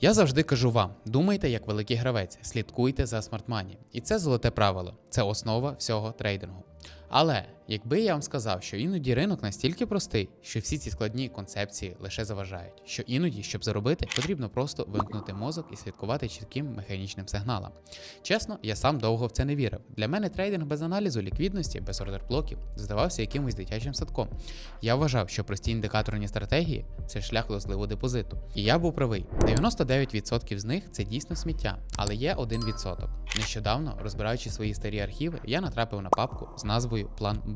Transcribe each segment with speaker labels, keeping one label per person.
Speaker 1: Я завжди кажу вам: думайте як великий гравець, слідкуйте за смартмані. І це золоте правило, це основа всього трейдингу. Але якби я вам сказав, що іноді ринок настільки простий, що всі ці складні концепції лише заважають, що іноді, щоб заробити, потрібно просто вимкнути мозок і слідкувати чітким механічним сигналам. Чесно, я сам довго в це не вірив. Для мене трейдинг без аналізу ліквідності, без ордер-блоків здавався якимось дитячим садком. Я вважав, що прості індикаторні стратегії це шлях до зливу депозиту. І я був правий. 99% з них це дійсно сміття, але є 1%. Нещодавно, розбираючи свої старі архіви, я натрапив на папку з назвою План Б.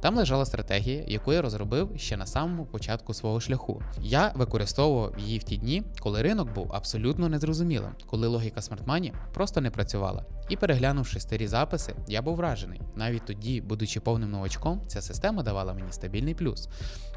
Speaker 1: Там лежала стратегія, яку я розробив ще на самому початку свого шляху. Я використовував її в ті дні, коли ринок був абсолютно незрозумілим, коли логіка смартмані просто не працювала. І переглянувши старі записи, я був вражений. Навіть тоді, будучи повним новачком, ця система давала мені стабільний плюс.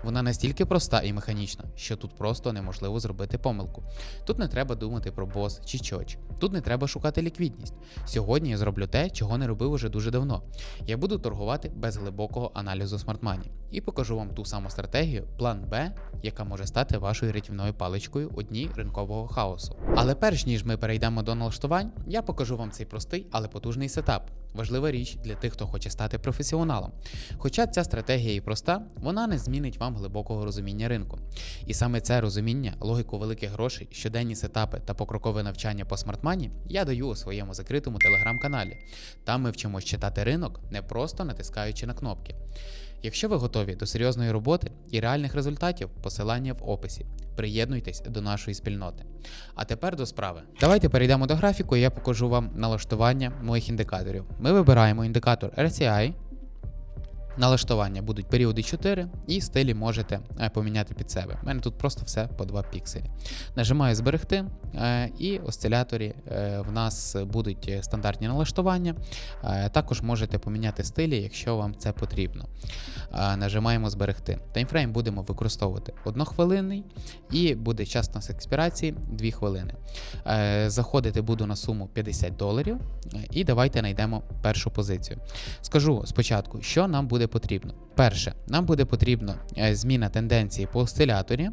Speaker 1: Вона настільки проста і механічна, що тут просто неможливо зробити помилку. Тут не треба думати про бос чи чоч. Тут не треба шукати ліквідність. Сьогодні я зроблю те, чого не робив уже дуже давно. Я буду торгувати без глибокого аналізу смартмані і покажу вам ту саму стратегію, план Б, яка може стати вашою рятівною паличкою у дні ринкового хаосу. Але перш ніж ми перейдемо до налаштувань, я покажу вам цей простий, але потужний сетап. Важлива річ для тих, хто хоче стати професіоналом. Хоча ця стратегія і проста, вона не змінить вам глибокого розуміння ринку. І саме це розуміння, логіку великих грошей, щоденні сетапи та покрокове навчання по смартмані я даю у своєму закритому телеграм-каналі. Там ми вчимось читати ринок, не просто натискаючи на кнопки. Якщо ви готові до серйозної роботи і реальних результатів, посилання в описі. Приєднуйтесь до нашої спільноти. А тепер до справи. Давайте перейдемо до графіку, і я покажу вам налаштування моїх індикаторів. Ми вибираємо індикатор RCI. Налаштування будуть періоди 4 і стилі можете е, поміняти під себе. У мене тут просто все по 2 пікселі. Нажимаю зберегти, е, і осциляторі е, в нас будуть стандартні налаштування. Також можете поміняти стилі, якщо вам це потрібно. Нажимаємо зберегти. Таймфрейм будемо використовувати однохвилинний і буде час у нас експірації 2 хвилини. Заходити буду на суму 50 доларів. І давайте знайдемо першу позицію. Скажу спочатку, що нам буде потрібно. Перше, нам буде потрібно е, зміна тенденції по осциляторі,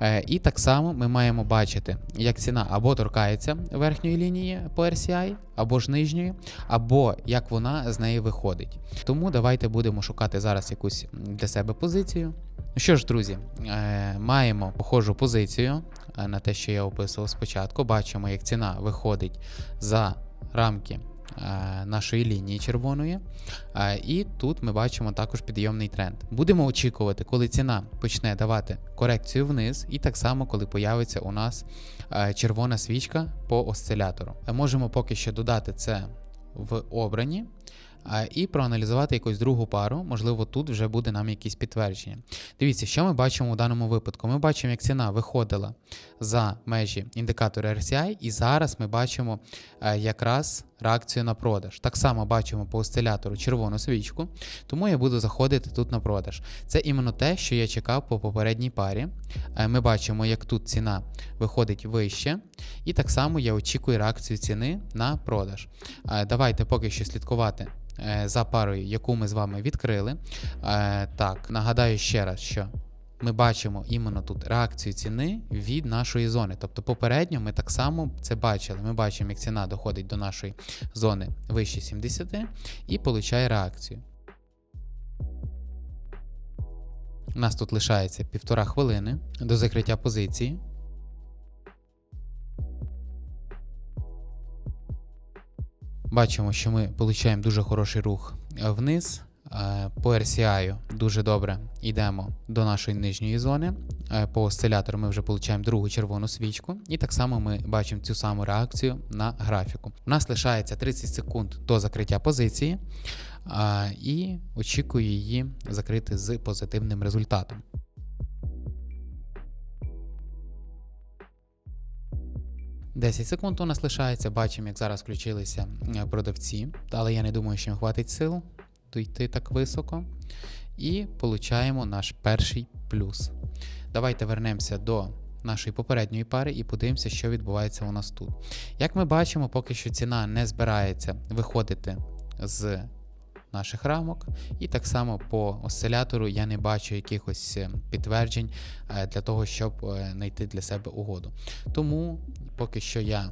Speaker 1: е, і так само ми маємо бачити, як ціна або торкається верхньої лінії по RCI, або ж нижньої, або як вона з неї виходить. Тому давайте будемо шукати зараз якусь для себе позицію. Ну що ж, друзі, е, маємо похожу позицію на те, що я описував спочатку. Бачимо, як ціна виходить за рамки нашої лінії червоної. Е, І тут ми бачимо також підйомний тренд. Будемо очікувати, коли ціна почне давати корекцію вниз, і так само, коли появиться у нас е, червона свічка по осцилятору. Е, Можемо поки що додати це в обрані. І проаналізувати якусь другу пару, можливо, тут вже буде нам якісь підтвердження. Дивіться, що ми бачимо у даному випадку. Ми бачимо, як ціна виходила за межі індикатора RCI, і зараз ми бачимо е, якраз реакцію на продаж. Так само бачимо по осцилятору червону свічку, тому я буду заходити тут на продаж. Це іменно те, що я чекав по попередній парі. Е, Ми бачимо, як тут ціна виходить вище, і так само я очікую реакцію ціни на продаж. Е, Давайте поки що слідкувати. Е, За парою, яку ми з вами відкрили. Е, Так, нагадаю ще раз, що ми бачимо іменно тут реакцію ціни від нашої зони. Тобто попередньо ми так само це бачили. Ми бачимо, як ціна доходить до нашої зони вище 70 і получає реакцію. У нас тут лишається півтора хвилини до закриття позиції. Бачимо, що ми отримуємо дуже хороший рух е, вниз. Е, По RCI дуже добре йдемо до нашої нижньої зони. Е, По осцилятору ми вже отримуємо другу червону свічку, і так само ми бачимо цю саму реакцію на графіку. У нас лишається 30 секунд до закриття позиції, і очікую її закрити з позитивним результатом. Десять секунд у нас лишається. Бачимо, як зараз включилися е, продавці, але я не думаю, що їм хватить сил дійти так високо. І получаємо наш перший плюс. Давайте вернемося до нашої попередньої пари і подивимося, що відбувається у нас тут. Як ми бачимо, поки що ціна не збирається виходити з наших рамок. І так само по осцилятору я не бачу якихось е, підтверджень е, для того, щоб е, знайти для себе угоду. Тому поки що я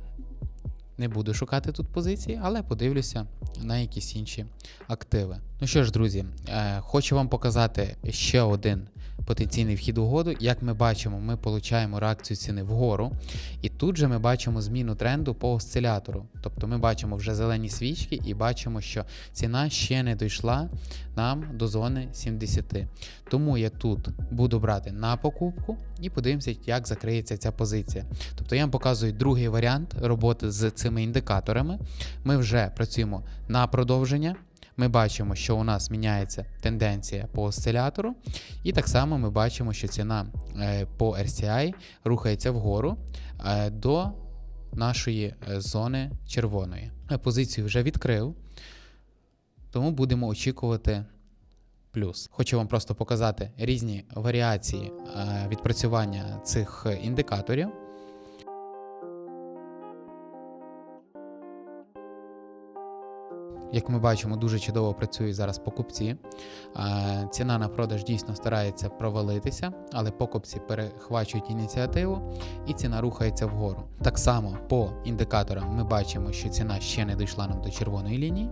Speaker 1: не буду шукати тут позиції, але подивлюся на якісь інші активи. Ну що ж, друзі, хочу вам показати ще один потенційний вхід угоду. Як ми бачимо, ми отримуємо реакцію ціни вгору, і тут же ми бачимо зміну тренду по осцилятору. Тобто ми бачимо вже зелені свічки і бачимо, що ціна ще не дійшла нам до зони 70. Тому я тут буду брати на покупку і подивимося, як закриється ця позиція. Тобто я вам показую другий варіант роботи з цими індикаторами. Ми вже працюємо на продовження. Ми бачимо, що у нас міняється тенденція по осцилятору, і так само ми бачимо, що ціна е, по RCI рухається вгору е, до нашої е, зони червоної. Позицію вже відкрив, тому будемо очікувати плюс. Хочу вам просто показати різні варіації відпрацювання цих індикаторів. Як ми бачимо, дуже чудово працюють зараз покупці. Е, Ціна на продаж дійсно старається провалитися, але покупці перехвачують ініціативу і ціна рухається вгору. Так само по індикаторам ми бачимо, що ціна ще не дійшла нам до червоної лінії,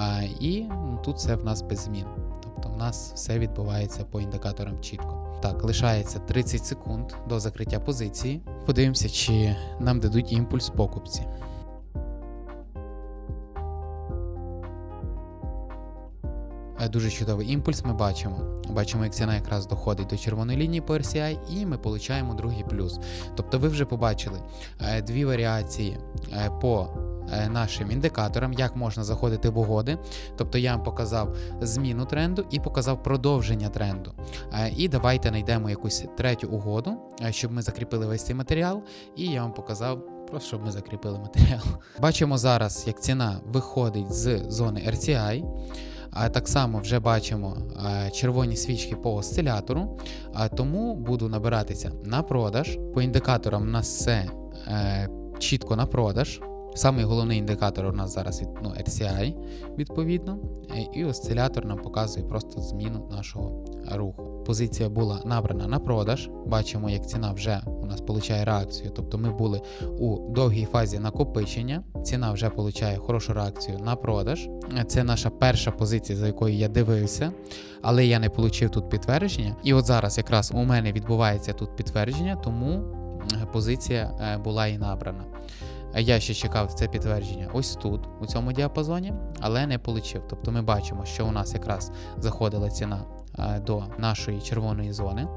Speaker 1: е, і тут все в нас без змін. Тобто в нас все відбувається по індикаторам чітко. Так, лишається 30 секунд до закриття позиції. Подивимося, чи нам дадуть імпульс покупці. Дуже чудовий імпульс ми бачимо. Бачимо, як ціна якраз доходить до червоної лінії по RCI, і ми отримуємо другий плюс. Тобто ви вже побачили е, дві варіації е, по е, нашим індикаторам, як можна заходити в угоди. Тобто я вам показав зміну тренду і показав продовження тренду. Е, І давайте знайдемо якусь третю угоду, е, щоб ми закріпили весь цей матеріал, і я вам показав. Просто щоб ми закріпили матеріал. Бачимо зараз, як ціна виходить з зони RCI. А так само вже бачимо е, червоні свічки по осцилятору, тому буду набиратися на продаж. По індикаторам у нас все е, чітко на продаж. Самий головний індикатор у нас зараз ну, RCI, відповідно, Е, і осцилятор нам показує просто зміну нашого руху. Позиція була набрана на продаж. Бачимо, як ціна вже у нас получає реакцію. Тобто ми були у довгій фазі накопичення. Ціна вже получає хорошу реакцію на продаж. Це наша перша позиція, за якою я дивився, але я не отримав тут підтвердження. І от зараз якраз у мене відбувається тут підтвердження, тому е, позиція е, була і набрана. Я ще чекав це підтвердження ось тут, у цьому діапазоні, але не отримав. Тобто ми бачимо, що у нас якраз заходила ціна до нашої червоної зони.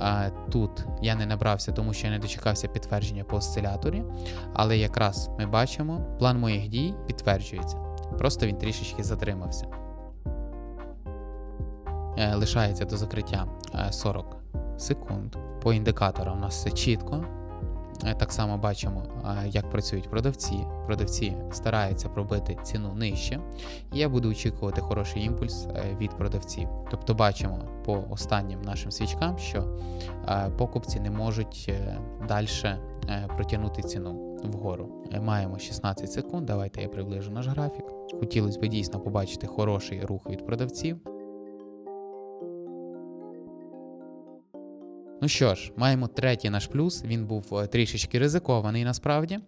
Speaker 1: Е, Тут я не набрався, тому що я не дочекався підтвердження по осциляторі. Але якраз ми бачимо, план моїх дій підтверджується. Просто він трішечки затримався. Е, Лишається до закриття е, 40 секунд. По індикаторам у нас все чітко. Е, Так само бачимо, як працюють продавці. Продавці стараються пробити ціну нижче, і я буду очікувати хороший імпульс е, від продавців. Тобто бачимо по останнім нашим свічкам, що е, покупці не можуть далі протягнути ціну вгору. Маємо 16 секунд. Давайте я приближу наш графік. Хотілося б дійсно побачити хороший рух від продавців. Ну що ж, маємо третій наш плюс. Він був е, трішечки ризикований насправді,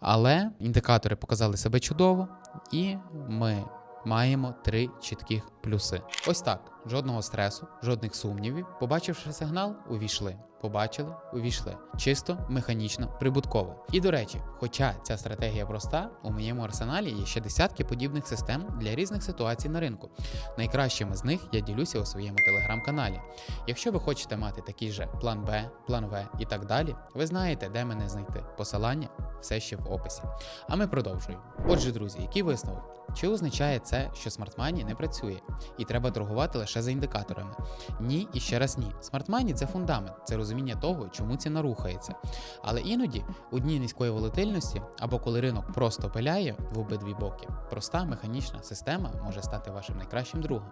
Speaker 1: але індикатори показали себе чудово, і ми маємо три чітких плюси. Ось так: жодного стресу, жодних сумнівів. Побачивши сигнал, увійшли. Побачили, увійшли. Чисто, механічно, прибутково. І до речі, хоча ця стратегія проста, у моєму арсеналі є ще десятки подібних систем для різних ситуацій на ринку. Найкращими з них я ділюся у своєму телеграм-каналі. Якщо ви хочете мати такий же план Б, план В і так далі, ви знаєте, де мене знайти. Посилання все ще в описі. А ми продовжуємо. Отже, друзі, який висновок? Чи означає це, що смартмані не працює і треба торгувати лише за індикаторами? Ні і ще раз ні. Смартмані це фундамент, це розуміння того, чому ціна рухається. Але іноді у дні низької волатильності або коли ринок просто пиляє в обидві боки, проста механічна система може стати вашим найкращим другом.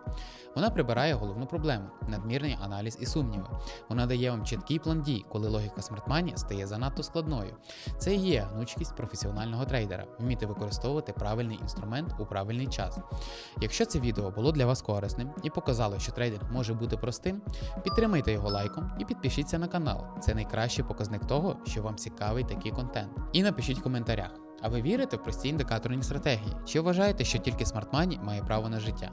Speaker 1: Вона прибирає головну проблему надмірний аналіз і сумніви. Вона дає вам чіткий план дій, коли логіка смартмані стає занадто складною. Це і є гнучкість професіонального трейдера, вміти використовувати правильний інструмент у правильний час. Якщо це відео було для вас корисним і показало, що трейдинг може бути простим, підтримайте його лайком і підпишіться на канал. Це найкращий показник того, що вам цікавий такий контент. І напишіть в коментарях. А ви вірите в прості індикаторні стратегії? Чи вважаєте, що тільки смартмані має право на життя?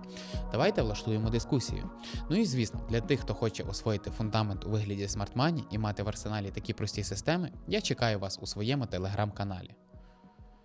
Speaker 1: Давайте влаштуємо дискусію. Ну і звісно, для тих, хто хоче освоїти фундамент у вигляді смартмані і мати в арсеналі такі прості системи, я чекаю вас у своєму телеграм-каналі.